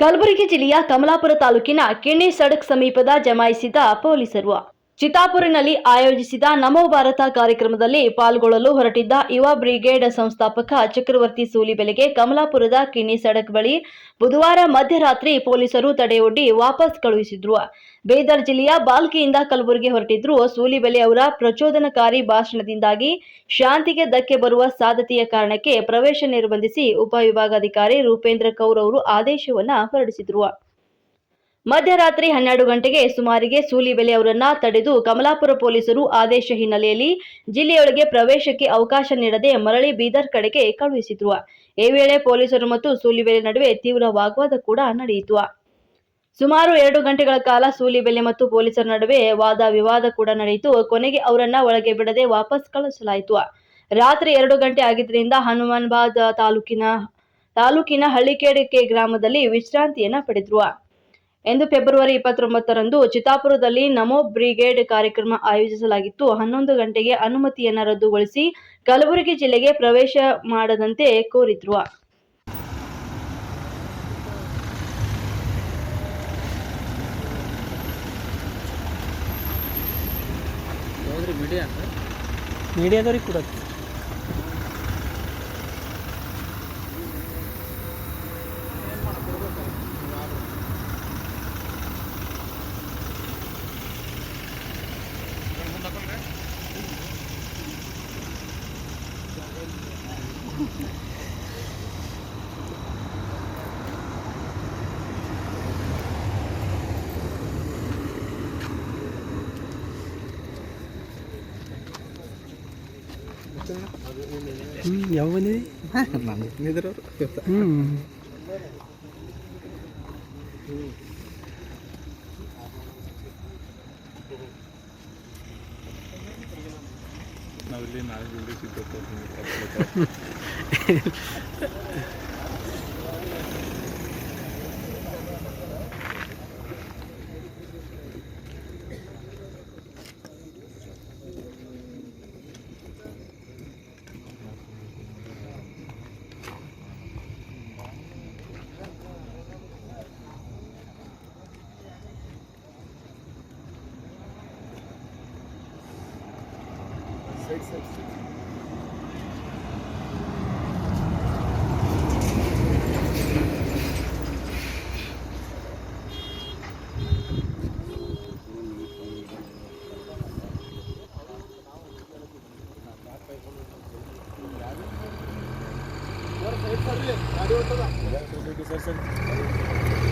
ಕಲಬುರಗಿ ಜಿಲ್ಲೆಯ ಕಮಲಾಪುರ ತಾಲೂಕಿನ ಕೆಣೆ ಸಡಕ್ ಸಮೀಪದ ಜಮಾಯಿಸಿದ ಪೊಲೀಸರು. ಚಿತ್ತಾಪುರಿನಲ್ಲಿ ಆಯೋಜಿಸಿದ ನಮೋ ಭಾರತ ಕಾರ್ಯಕ್ರಮದಲ್ಲಿ ಪಾಲ್ಗೊಳ್ಳಲು ಹೊರಟಿದ್ದ ಯುವ ಬ್ರಿಗೇಡ್ ಸಂಸ್ಥಾಪಕ ಚಕ್ರವರ್ತಿ ಸೂಲಿಬೆಲೆಗೆ ಕಮಲಾಪುರದ ಕಿಣಿ ಸಡಕ್ ಬಳಿ ಬುಧವಾರ ಮಧ್ಯರಾತ್ರಿ ಪೊಲೀಸರು ತಡೆಯೊಡ್ಡಿ ವಾಪಸ್ ಕಳುಹಿಸಿದ್ರು. ಬೀದರ್ ಜಿಲ್ಲೆಯ ಬಾಲ್ಕಿಯಿಂದ ಕಲಬುರಗಿ ಹೊರಟಿದ್ರು ಸೂಲಿಬೆಲೆ ಅವರ ಪ್ರಚೋದನಕಾರಿ ಭಾಷಣದಿಂದಾಗಿ ಶಾಂತಿಗೆ ಧಕ್ಕೆ ಬರುವ ಸಾಧ್ಯತೆಯ ಕಾರಣಕ್ಕೆ ಪ್ರವೇಶ ನಿರ್ಬಂಧಿಸಿ ಉಪವಿಭಾಗಾಧಿಕಾರಿ ರೂಪೇಂದ್ರ ಕೌರ್ ಅವರು ಆದೇಶವನ್ನ ಹೊರಡಿಸಿದ್ರು. ಮಧ್ಯರಾತ್ರಿ ಹನ್ನೆರಡು ಗಂಟೆಗೆ ಸುಮಾರಿಗೆ ಸೂಲಿಬೆಲೆ ಅವರನ್ನ ತಡೆದು ಕಮಲಾಪುರ ಪೊಲೀಸರು ಆದೇಶ ಹಿನ್ನೆಲೆಯಲ್ಲಿ ಜಿಲ್ಲೆಯೊಳಗೆ ಪ್ರವೇಶಕ್ಕೆ ಅವಕಾಶ ನೀಡದೆ ಮರಳಿ ಬೀದರ್ ಕಡೆಗೆ ಕಳುಹಿಸಿದ್ರು. ಈ ವೇಳೆ ಪೊಲೀಸರು ಮತ್ತು ಸೂಲಿಬೆಲೆ ನಡುವೆ ತೀವ್ರ ವಾಗ್ವಾದ ಕೂಡ ನಡೆಯಿತು. ಸುಮಾರು ಎರಡು ಗಂಟೆಗಳ ಕಾಲ ಸೂಲಿಬೆಲೆ ಮತ್ತು ಪೊಲೀಸರ ನಡುವೆ ವಾದ ವಿವಾದ ಕೂಡ ನಡೆಯಿತು. ಕೊನೆಗೆ ಅವರನ್ನ ಒಳಗೆ ಬಿಡದೆ ವಾಪಸ್ ಕಳುಹಿಸಲಾಯಿತು. ರಾತ್ರಿ ಎರಡು ಗಂಟೆ ಆಗಿದ್ದರಿಂದ ಹನುಮಾನ್ಬಾದ್ ತಾಲೂಕಿನ ತಾಲೂಕಿನ ಹಳ್ಳಿಕೇಡಿಕೆ ಗ್ರಾಮದಲ್ಲಿ ವಿಶ್ರಾಂತಿಯನ್ನ ಪಡೆದ್ರು. ಎಂದು ಫೆಬ್ರವರಿ ಇಪ್ಪತ್ತೊಂಬತ್ತರಂದು ಚಿತ್ತಾಪುರದಲ್ಲಿ ನಮೋ ಬ್ರಿಗೇಡ್ ಕಾರ್ಯಕ್ರಮ ಆಯೋಜಿಸಲಾಗಿತ್ತು. ಹನ್ನೊಂದು ಗಂಟೆಗೆ ಅನುಮತಿಯನ್ನು ರದ್ದುಗೊಳಿಸಿ ಕಲಬುರಗಿ ಜಿಲ್ಲೆಗೆ ಪ್ರವೇಶ ಮಾಡದಂತೆ ಕೋರಿದ್ರು. ಹೌದ್ರಿ ಮೀಡಿಯಾ ಮೀಡಿಯಾದವ್ರಿಗೆ ಕೊಡತ್ತೆ ಹ್ಞೂ ਪਹਿਲੇ ਨਾਲ ਜੁੜੇ ਸੀ ਤੋਂ ਤੋਂ side, side, side. Sir sir